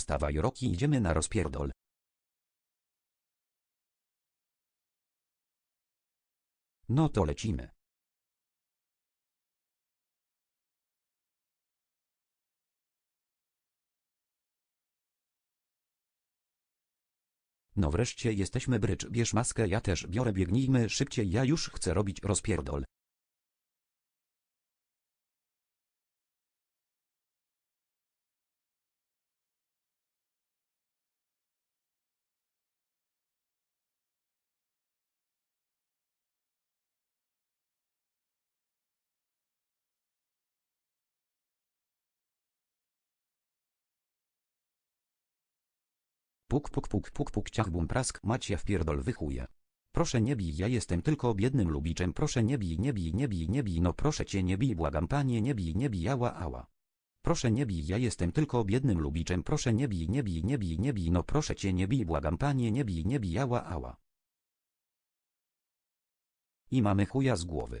Wstawaj Roki idziemy na rozpierdol. No to lecimy. No wreszcie jesteśmy brycz, bierz maskę, ja też biorę, biegnijmy szybciej, ja już chcę robić rozpierdol. Puk puk puk puk puk ciach bum prask macie wpierdol wychuje. Proszę nie bij, ja jestem tylko biednym lubiczem, proszę nie bij, nie bij, nie bij, nie bij, no proszę cię nie bij, błagam panie, nie bij, nie bij, ała, ała. Proszę nie bij, ja jestem tylko biednym lubiczem, proszę nie bij, nie bij, nie bij, nie bij, no proszę cię nie bij, błagam panie, nie bij, nie bij, ała, ała. I mamy chuja z głowy.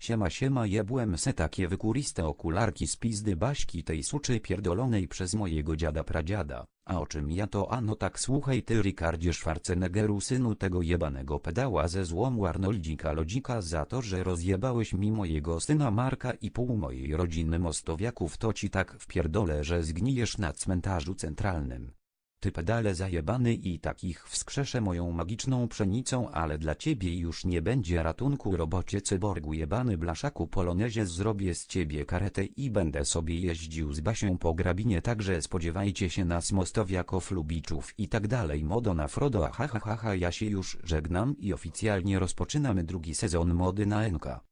Siema siema jebłem se takie wykuriste okularki z pizdy baśki tej suczy pierdolonej przez mojego dziada pradziada. A o czym ja to ano tak słuchaj ty Ricardzie Schwarzeneggeru synu tego jebanego pedała ze złomu Arnoldzika Lodzika za to, że rozjebałeś mi mojego syna Marka i pół mojej rodziny mostowiaków to ci tak wpierdolę, że zgnijesz na cmentarzu centralnym. Ty pedale zajebany i takich wskrzeszę moją magiczną pszenicą, ale dla ciebie już nie będzie ratunku robocie cyborgu jebany blaszaku polonezie zrobię z ciebie karetę i będę sobie jeździł z Basią po grabinie także spodziewajcie się nas mostowiaków lubiczów i tak dalej modo na Frodo ha ha ja się już żegnam i oficjalnie rozpoczynamy drugi sezon mody na NK.